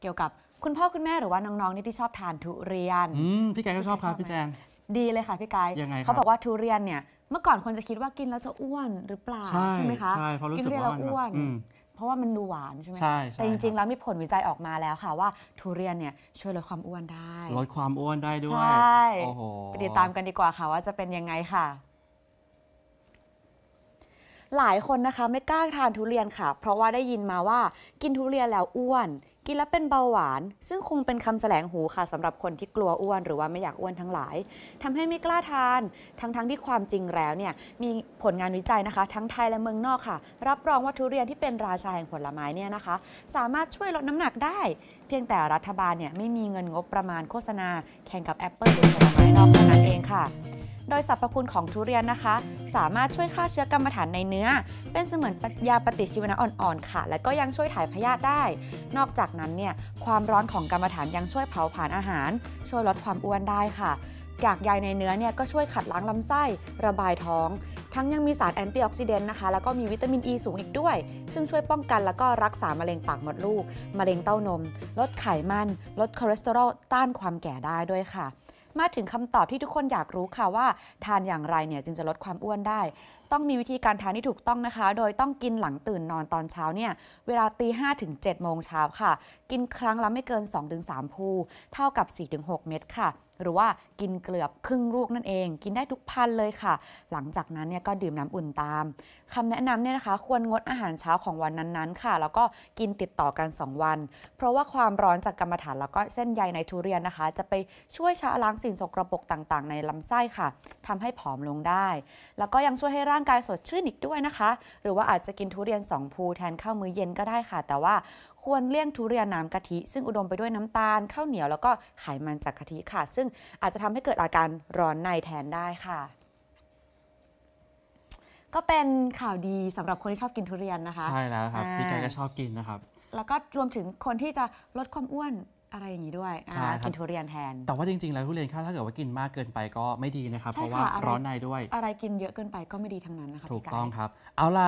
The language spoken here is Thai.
เกี่ยวกับคุณพ่อคุณแม่หรือว่าน้องๆนี่ที่ชอบทานทุเรียนอืมพี่แกก็ชอบครับพี่แจงดีเลยค่ะพี่กายยังไงครับเขาบอกว่าทุเรียนเนี่ยเมื่อก่อนคนจะคิดว่ากินแล้วจะอ้วนหรือเปล่าใช่ไหมคะใช่เพราะรู้กิสึกทุเรียนว่าแล้วมันอ้วนแบบอืมเพราะว่ามันดูหวานใช่ไหมใช่ใช่แต่จริงๆคแล้วมีผลวิจัยออกมาแล้วค่ะว่าทุเรียนเนี่ยช่วยลดความอ้วนได้ ลดความอ้วนได้ด้วใชย่โอ้โหไปติดตามกันดีกว่าค่ะว่าจะเป็นยังไงค่ะ หลายคนนะคะไม่กล้าทานทุเรียนค่ะ เพราะว่าได้ยินมาว่ากินทุเรียนแล้วอ้วน กินแล้วเป็นเบาหวาน ซึ่งคงเป็นคำแสลงหูค่ะสำหรับคนที่กลัวอ้วน หรือว่าไม่อยากอ้วนทั้งหลายทำให้ไม่กล้าทาน ทั้งๆทที่ความจริงแล้วเนี่ยมีผลงานวิจัยนะคะ ทั้งไทยและเมืองนอกค่ะ รับรองว่าทุเรียนที่เป็นราชาแห่งผลไม้เนี่ยนะคะ สามารถช่วยลดน้ำหนักได้ เพียงแต่รัฐบาลเนี่ยไม่มีเงินงบประมาณโฆษณา แข่งกับแอปเปิลหรือผลไม้นอกเท่านั้นะ โดยสรรพคุณของทุเรียนนะคะ สามารถช่วยฆ่าเชื้อกรรมฐานในเนื้อ เป็นเสมือนยาปฏิชีวนะอ่อนๆค่ะ และก็ยังช่วยถ่ายพยาธิได้ นอกจากนั้นเนี่ยความร้อนของกรรมฐานยังช่วยเผาผลาญอาหาร ช่วยลดความอ้วนได้ค่ะกากใยในเนื้อเนี่ยก็ช่วยขัดล้างลำไส้ ระบายท้อง ทั้งยังมีสารแอนตี้ออกซิเดนต์นะคะ แล้วก็มีวิตามินอ e ีสูงอีกด้วย ซึ่งช่วยป้องกันแล้วก็รักษามะเร็งปากมดลูก มะเร็งเต้านม ลดไขมัน ลดคอเลสเตอรอล ต้านความแก่ได้ด้วยค่ะ มาถึงคำตอบที่ทุกคนอยากรู้ค่ะว่า ทานอย่างไรเนี่ยจึงจะลดความอ้วนได้ ต้องมีวิธีการทานที่ถูกต้องนะคะ โดยต้องกินหลังตื่นนอนตอนเช้าเนี่ยเวลาตีห้ถึง7โมงเช้าค่ะ กินครั้งละไม่เกิน 2-3ภูเท่ากับ 4-6 เม็ดค่ะ หรือว่ากินเกลือบครึ่งลูกนั่นเอง กินได้ทุกพันเลยค่ะ หลังจากนั้นเนี่ยก็ดื่มน้ำอุ่นตามคำแนะนำเนี่ยนะคะ ควรงดอาหารเช้าของวันนั้นๆค่ะ แล้วก็กินติดต่อกัน 2 วัน เพราะว่าความร้อนจากกรรมฐานแล้วก็เส้นใยในทุเรียนนะคะ จะไปช่วยชะล้างสิ่งสกรปรกต่างๆ ในลำไส้ค่ะทำให้ผอมลงได้ แล้วก็ยังช่วยให้ร่างกายสดชื่นอีกด้วยนะคะ หรือว่าอาจจะกินทุเรียน 2 ภูแทนข้าวมื้อเย็นก็ได้ค่ะ แต่ว่า ควรเลี่ยงทุเรียนน้ำกะทิ ซึ่งอุดมไปด้วยน้ำตาลข้าวเหนียวแล้วก็ไขมันจากกะทิค่ะ ซึ่งอาจจะทำให้เกิดอาการร้อนในแทนได้ค่ะก็เป็นข่าวดีสำหรับคนที่ชอบกินทุเรียนนะคะ ใช่แล้วครับอ่าพี่แกก็ชอบกินนะครับ แล้วก็รวมถึงคนที่จะลดความอ้วนอะไรอย่างนี้ด้วยใช่อ่าครับกินทุเรียนแทน แต่ว่าจริง ๆ แล้วทุเรียนถ้าเกิดว่ากินมากเกินไปก็ไม่ดีนะครับใช่เพราะว่าค่ะอะไรร้อนในด้วย อะไรกินเยอะเกินไปก็ไม่ดีทั้งนั้นนะคะถูกพี่ไต้องครับ เอาล่ะ